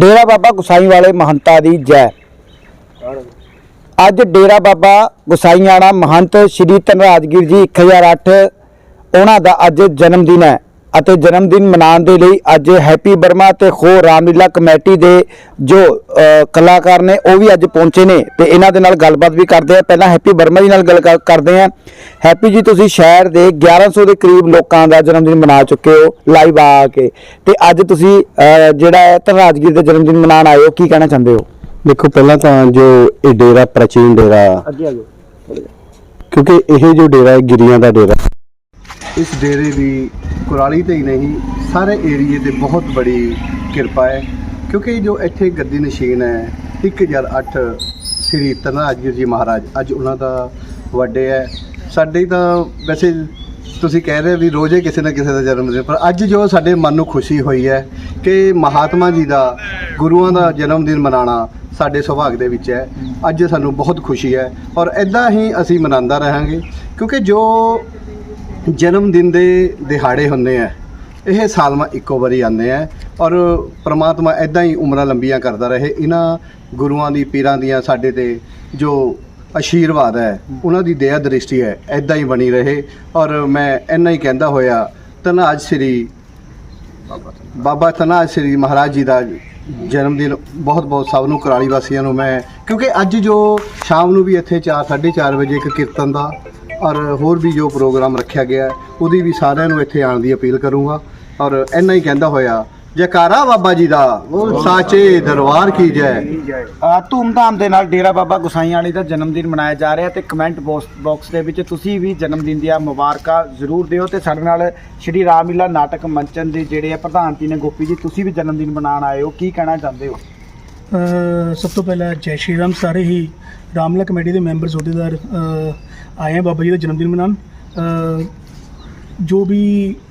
ਡੇਰਾ ਬਾਬਾ ਗੁਸਾਈ ਵਾਲੇ ਮਹੰਤਾ ਦੀ ਜੈ। ਅੱਜ ਡੇਰਾ ਬਾਬਾ ਗੁਸਾਈਆਣਾ ਮਹੰਤ ਸ਼੍ਰੀ ਧਨਰਾਜਗੀਰ ਜੀ 1008 ਉਹਨਾਂ ਦਾ ਅੱਜ ਜਨਮ ਦਿਨ ਹੈ। ਅਤੇ ਜਨਮ ਦਿਨ ਮਨਾਉਣ ਦੇ ਲਈ ਅੱਜ ਹੈਪੀ ਬਰਮਾ ਤੇ ਖੋ ਰਾਮਲੀਲਾ ਕਮੇਟੀ ਦੇ ਜੋ ਕਲਾਕਾਰ ਨੇ ਉਹ ਵੀ ਅੱਜ ਪਹੁੰਚੇ ਨੇ ਤੇ ਇਹਨਾਂ ਦੇ ਨਾਲ ਗੱਲਬਾਤ ਵੀ ਕਰਦੇ ਆ। ਪਹਿਲਾਂ ਹੈਪੀ ਬਰਮਾ ਜੀ ਨਾਲ ਗੱਲ ਕਰ- ਕਰਦੇ ਆ। ਹੈਪੀ ਜੀ ਤੁਸੀਂ ਸ਼ਹਿਰ ਦੇ 1100 ਦੇ ਕਰੀਬ ਲੋਕਾਂ ਦਾ ਜਨਮ ਦਿਨ ਮਨਾ ਚੁੱਕੇ ਹੋ ਲਾਈਵ ਆ ਕੇ। ਤੇ ਅੱਜ ਤੁਸੀਂ ਜਿਹੜਾ ਹੈ ਧਨਰਾਜਗੀਰ ਦਾ ਜਨਮ ਦਿਨ ਮਨਾਉਣ ਆਏ ਹੋ ਕੀ ਕਹਿਣਾ ਚਾਹੁੰਦੇ ਹੋ? ਦੇਖੋ ਪਹਿਲਾਂ ਤਾਂ ਜੋ ਇਹ ਡੇਰਾ ਪ੍ਰਾਚੀਨ ਡੇਰਾ ਅੱਗੇ ਆ ਜਾਓ। ਕਿਉਂਕਿ ਇਹ ਜੋ ਡੇਰਾ ਹੈ ਗਿਰੀਆਂ ਦਾ ਡੇਰਾ। ਇਸ ਡੇਰੇ ਦੀ ਕੁਰਾਲੀ ਤੇ ਹੀ ਨਹੀਂ, ਸਾਰੇ ਏਰੀਏ ਤੇ ਬਹੁਤ ਬੜੀ ਕਿਰਪਾ ਹੈ, ਕਿਉਂਕਿ ਜੋ ਇੱਥੇ ਗੱਦੀ ਨਸ਼ੀਨ ਹੈ 1008 ਸ੍ਰੀ ਧਨਰਾਜਗੀਰ ਜੀ ਮਹਾਰਾਜ, ਅੱਜ ਉਹਨਾਂ ਦਾ ਵੱਡੇ ਹੈ। ਸਾਡੇ ਤਾਂ ਵੈਸੇ ਤੁਸੀਂ ਕਹਿ ਰਹੇ ਵੀ ਰੋਜ਼ੇ ਕਿਸੇ ਨਾ ਕਿਸੇ ਦਾ ਜਨਮ ਦਿਨ, ਪਰ ਅੱਜ ਜੋ ਸਾਡੇ ਮਨ ਨੂੰ ਖੁਸ਼ੀ ਹੋਈ ਹੈ ਕਿ ਮਹਾਤਮਾ ਜੀ ਦਾ ਗੁਰੂਆਂ ਦਾ ਜਨਮ ਦਿਨ ਮਨਾਉਣਾ ਸਾਡੇ ਸੁਭਾਗ ਦੇ ਵਿੱਚ ਹੈ, ਅੱਜ ਸਾਨੂੰ ਬਹੁਤ ਖੁਸ਼ੀ ਹੈ ਔਰ ਇਦਾਂ ਹੀ ਅਸੀਂ ਮਨਾਉਂਦਾ ਰਹਾਂਗੇ, ਕਿਉਂਕਿ ਜੋ ਜਨਮ ਦਿਨ ਦੇ ਦਿਹਾੜੇ ਹੁੰਦੇ ਆ। ਇਹ ਸਾਲਮਾ ਇੱਕੋ ਵਾਰੀ ਆਉਂਦੇ ਆ ਔਰ ਪ੍ਰਮਾਤਮਾ ਇਦਾਂ ਹੀ ਉਮਰਾਂ ਲੰਬੀਆਂ ਕਰਦਾ ਰਹੇ। ਇਹਨਾਂ ਗੁਰੂਆਂ ਦੀ, ਪੀਰਾਂ ਦੀਆਂ ਸਾਡੇ ਤੇ ਜੋ ਆਸ਼ੀਰਵਾਦ ਹੈ, ਉਹਨਾਂ ਦੀ ਦਇਆ ਦ੍ਰਿਸ਼ਟੀ ਹੈ ਇਦਾਂ ਹੀ ਬਣੀ ਰਹੇ। ਔਰ ਮੈਂ ਇੰਨਾ ਹੀ ਕਹਿੰਦਾ ਹੋਇਆ ਤਨਾਜ਼ ਸ੍ਰੀ ਬਾਬਾ ਤਨਾਜ਼ ਸ੍ਰੀ ਮਹਾਰਾਜ ਜੀ ਦਾ ਜਨਮ ਦਿਨ ਬਹੁਤ ਬਹੁਤ ਸਭ ਨੂੰ, ਕਰਾਲੀ ਵਾਸੀਆਂ ਨੂੰ ਮੈਂ, ਕਿਉਂਕਿ ਅੱਜ ਜੋ ਸ਼ਾਮ ਨੂੰ ਵੀ ਇੱਥੇ 4 4:30 ਵਜੇ ਇੱਕ ਕੀਰਤਨ ਦਾ ਔਰ ਹੋਰ ਵੀ ਜੋ ਪ੍ਰੋਗਰਾਮ ਰੱਖਿਆ ਗਿਆ ਹੈ, ਉਹਦੀ ਵੀ ਸਾਰਿਆਂ ਨੂੰ ਇੱਥੇ ਆਉਣ ਦੀ ਅਪੀਲ ਕਰੂੰਗਾ। ਔਰ ਇੰਨਾ ਹੀ ਕਹਿੰਦਾ ਹੋਇਆ ਜੈਕਾਰਾ ਬਾਬਾ ਜੀ ਦਾ ਉਹ ਸਾਚੇ ਦਰਬਾਰ ਕੀ ਜੈ। ਅ, ਧੂਮਧਾਮ ਦੇ ਨਾਲ ਡੇਰਾ ਬਾਬਾ ਗੁਸਾਈ ਵਾਲੀ ਦਾ ਜਨਮ ਦਿਨ ਮਨਾਇਆ ਜਾ ਰਿਹਾ ਤੇ ਕਮੈਂਟ ਬਾਕਸ ਦੇ ਵਿੱਚ ਤੁਸੀਂ ਵੀ ਜਨਮ ਦਿਨ ਦੀਆਂ ਮੁਬਾਰਕਾਂ ਜ਼ਰੂਰ ਦਿਓ ਤੇ ਸਾਡੇ ਨਾਲ ਸ਼੍ਰੀ ਰਾਮਲੀਲਾ ਨਾਟਕ ਮੰਚਨ ਦੇ ਜਿਹੜੇ ਆ ਪ੍ਰਧਾਨ ਜੀ ਨੇ ਗੋਪੀ ਜੀ ਤੁਸੀਂ ਵੀ ਜਨਮ ਦਿਨ ਮਨਾਉਣ ਆਏ ਹੋ ਕੀ ਕਹਿਣਾ ਚਾਹੁੰਦੇ ਹੋ? ਸਭ ਤੋਂ ਪਹਿਲਾਂ ਜੈ ਸ਼੍ਰੀ ਰਾਮ ਸਾਰੇ ਹੀ ਰਾਮਲਾ ਕਮੇਟੀ ਦੇ ਮੈਂਬਰ ਅਹੁਦੇਦਾਰ ਆਏ ਹੈ ਬਾਬਾ ਜੀ ਦਾ ਜਨਮ ਦਿਨ ਮਨਾਉਣ ਜੋ ਵੀ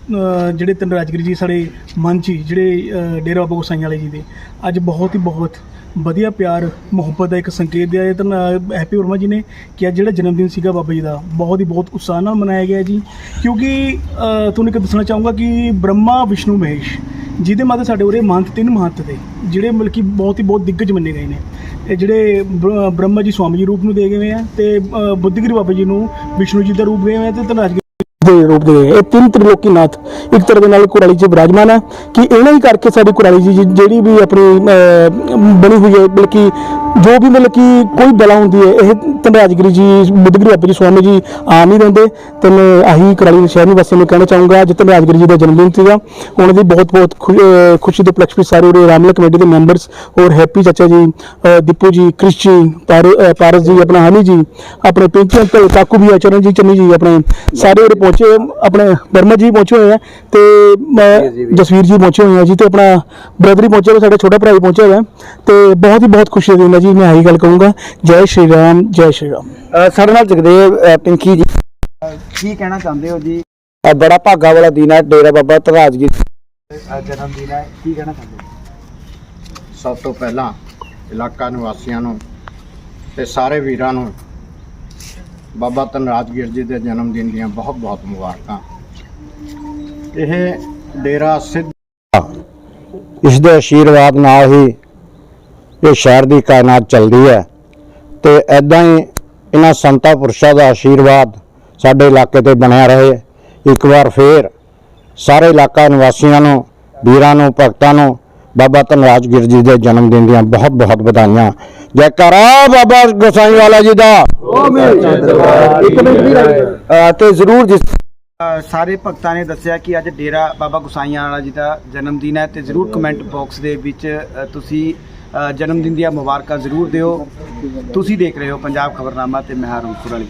ਜਿਹੜੇ ਜਿਹੜੇ ਧਨਰਾਜਗਿਰੀ ਜੀ ਸਾਡੇ ਮਨ 'ਚ ਹੀ, ਜਿਹੜੇ ਡੇਰਾ ਬਾਬਾ ਗੋਸਾਈਂ ਵਾਲੇ ਜੀ ਦੇ ਅੱਜ ਬਹੁਤ ਹੀ ਬਹੁਤ ਵਧੀਆ ਪਿਆਰ ਮੁਹੱਬਤ ਦਾ ਇੱਕ ਸੰਕੇਤ ਦਿਆ ਹੈ ਤਾਂ ਹੈਪੀ ਵਰਮਾ ਜੀ ਨੇ ਕਿ ਅੱਜ ਜਿਹੜਾ ਜਨਮ ਦਿਨ ਸੀਗਾ ਬਾਬਾ ਜੀ ਦਾ ਬਹੁਤ ਹੀ ਬਹੁਤ ਉਤਸ਼ਾਹ ਨਾਲ ਮਨਾਇਆ ਗਿਆ ਜੀ। ਕਿਉਂਕਿ ਅ, ਤੁਹਾਨੂੰ ਇੱਕ ਦੱਸਣਾ ਚਾਹੂੰਗਾ ਕਿ ਬ੍ਰਹਮਾ ਵਿਸ਼ਨੂੰ ਮਹੇਸ਼ ਜਿਹਦੇ ਮਾਤੇ ਸਾਡੇ ਉਰੇ ਮਹੰਤ ਤਿੰਨ ਮਹੰਤ ਤੇ ਜਿਹੜੇ ਮਤਲਬ ਕਿ ਬਹੁਤ ਹੀ ਬਹੁਤ ਦਿੱਗਜ ਮੰਨੇ ਗਏ ਨੇ। ਇਹ ਜਿਹੜੇ ਬ੍ਰਹਮਾ ਜੀ, ਸਵਾਮੀ ਜੀ ਰੂਪ ਨੂੰ ਦੇ ਗਏ ਹੋਏ ਆ ਤੇ ਬੁੱਧਗਿਰੀ ਬਾਬਾ ਜੀ ਨੂੰ, ਵਿਸ਼ਨੂੰ ਜੀ ਦਾ ਰੂਪ ਦੇ ਹੋਏ ਆ ਤੇ ਧਨਰਾਜ ਦੇ ਰੂਪ ਦੇ ਇਹ ਤਿੰਨ ਤ੍ਰਿਲੋਕੀ ਨਾਥ ਇੱਕ ਤਰ੍ਹਾਂ ਦੇ ਨਾਲ ਕੁਰਾਲੀ 'ਚ ਵਿਰਾਜਮਾਨ ਹੈ ਕਿ ਇਹਨਾਂ ਹੀ ਕਰਕੇ ਸਾਡੀ ਕੁਰਾਲੀ ਜੀ ਜਿਹੜੀ ਵੀ ਆਪਣੀ ਬਣੀ ਹੋਈ ਹੈ ਬਲਕਿ ਜੋ ਵੀ ਮਤਲਬ ਕਿ ਕੋਈ ਬਲਾ ਹੁੰਦੀ ਹੈ, ਇਹ ਧਨਰਾਜਗਿਰੀ ਜੀ, ਬੁੱਧਗਿਰੀ ਬਾਬਾ ਜੀ ਸਵਾਮੀ ਜੀ ਆਮ ਹੀ ਰਹਿੰਦੇ ਤੇ ਮੈਂ ਆਹੀ ਕੁਰਾਲੀ ਦੇ ਸ਼ਹਿਰ ਨਿਵਾਸੀਆਂ ਨੂੰ ਕਹਿਣਾ ਚਾਹੂੰਗਾ ਅੱਜ ਧਨਰਾਜਗਿਰੀ ਜੀ ਦਾ ਜਨਮ ਦਿਨ ਸੀਗਾ। ਉਹਨਾਂ ਦੀ ਬਹੁਤ ਬਹੁਤ ਖੁ- ਖੁਸ਼ੀ ਦੇ ਉਪਲਕਸ਼ ਵਿੱਚ ਸਾਰੇ ਉਰੇ ਰਾਮਲਾ ਕਮੇਟੀ ਦੇ ਮੈਂਬਰਸ ਔਰ ਹੈਪੀ ਚਾਚਾ ਜੀ ਦੀਪੂ ਜੀ, ਕ੍ਰਿਸ਼ ਜੀ ਪਾਰ- ਪਾਰਸ ਜੀ, ਆਪਣਾ ਹਨੀ ਜੀ, ਆਪਣੇ ਪਿੰਕੀ ਅੰਕਲ, ਕਾਕੂ ਵੀ ਆ ਚਰਨ ਜੀ, ਚੰਨੀ ਜੀ, ਆਪਣੇ ਸਾਰੇ ਉਰੇ ਪਹੁੰਚ ਹੋਏ, ਆਪਣੇ ਬਰਮਾ ਜੀ ਪਹੁੰਚੇ ਹੋਏ ਆ ਤੇ ਮੈਂ ਜਸਵੀਰ ਜੀ ਪਹੁੰਚੇ ਹੋਏ ਆ ਜੀ ਤੇ ਆਪਣਾ ਬ੍ਰਦਰ ਹੀ ਪਹੁੰਚੇ ਹੋਏ, ਸਾਡਾ ਛੋਟਾ ਭਰਾ ਵੀ ਪਹੁੰਚਿਆ ਹੋਇਆ ਤੇ ਬਹੁਤ ਹੀ ਬਹੁਤ ਖੁਸ਼ੀ ਦੀ ਗੱਲ ਹੈ ਜੀ ਮੈਂ ਆਹੀ ਗੱਲ ਕਹੂੰਗਾ ਜੈ ਸ਼੍ਰੀ ਰਾਮ ਜੈ ਸ਼੍ਰੀ ਰਾਮ। ਸਾਡੇ ਨਾਲ ਜਗਦੇਵ ਪਿੰਕੀ ਜੀ। ਕੀ ਕਹਿਣਾ ਚਾਹੁੰਦੇ ਹੋ ਜੀ? ਬੜਾ ਭਾਗਾ ਵਾਲਾ ਦਿਨ ਹੈ ਡੇਰਾ ਬਾਬਾ ਧਨਰਾਜਗੀਰ ਜਨਮ ਦਿਨ ਹੈ ਕੀ ਕਹਿਣਾ ਚਾਹੁੰਦੇ ਹੋ? ਸਭ ਤੋਂ ਪਹਿਲਾਂ ਇਲਾਕਾ ਨਿਵਾਸੀਆਂ ਨੂੰ ਤੇ ਸਾਰੇ ਵੀਰਾਂ ਨੂੰ ਬਾਬਾ ਧਨਰਾਜਗੀਰ ਜੀ ਦੇ ਜਨਮ ਦਿਨ ਦੀਆਂ ਬਹੁਤ ਬਹੁਤ ਮੁਬਾਰਕਾਂ। ਇਹ ਡੇਰਾ ਸਿੱਧ ਇਸ ਦੇ ਆਸ਼ੀਰਵਾਦ ਨਾਲ ਹੀ ਇਹ ਸ਼ਹਿਰ ਦੀ ਕਾਇਨਾਤ ਚੱਲਦੀ ਹੈ ਤੇ ਐਦਾਂ ਹੀ ਇਹਨਾਂ ਸੰਤਾਂ ਪੁਰਸ਼ਾਂ ਦਾ ਆਸ਼ੀਰਵਾਦ ਸਾਡੇ ਇਲਾਕੇ ਤੇ ਬਣਿਆ ਰਹੇ। ਇੱਕ ਵਾਰ ਫੇਰ ਸਾਰੇ ਇਲਾਕਾ ਨਿਵਾਸੀਆਂ ਨੂੰ, ਵੀਰਾਂ ਨੂੰ, ਭਗਤਾਂ ਨੂੰ ਬਾਬਾ ਧਨਰਾਜਗਿਰ ਜੀ ਦੇ ਜਨਮ ਦਿਨ ਦੀਆਂ ਬਹੁਤ ਬਹੁਤ ਵਧਾਈਆਂ। ਜੈਕਾਰਾ ਬਾਬਾ ਗੋਸਾਈ ਵਾਲਾ ਜੀ ਦਾ। ਤੇ ਜ਼ਰੂਰ ਜਿਸ ਸਾਰੇ ਭਗਤਾਂ ਨੇ ਦੱਸਿਆ ਕਿ ਅੱਜ ਡੇਰਾ ਬਾਬਾ ਗੁਸਾਈਆਂ ਵਾਲਾ ਜੀ ਦਾ ਜਨਮ ਦਿਨ ਹੈ ਤੇ ਜ਼ਰੂਰ ਕਮੈਂਟ ਬਾਕਸ ਦੇ ਵਿੱਚ ਤੁਸੀਂ ਜਨਮ ਦਿਨ ਦੀਆਂ ਮੁਬਾਰਕਾਂ ਜ਼ਰੂਰ ਦਿਓ। ਤੁਸੀਂ ਦੇਖ ਰਹੇ ਹੋ ਪੰਜਾਬ ਖਬਰਨਾਮਾ ਤੇ ਮੈਂ ਹਾਰੂਨ ਕੁਰਾਲੀ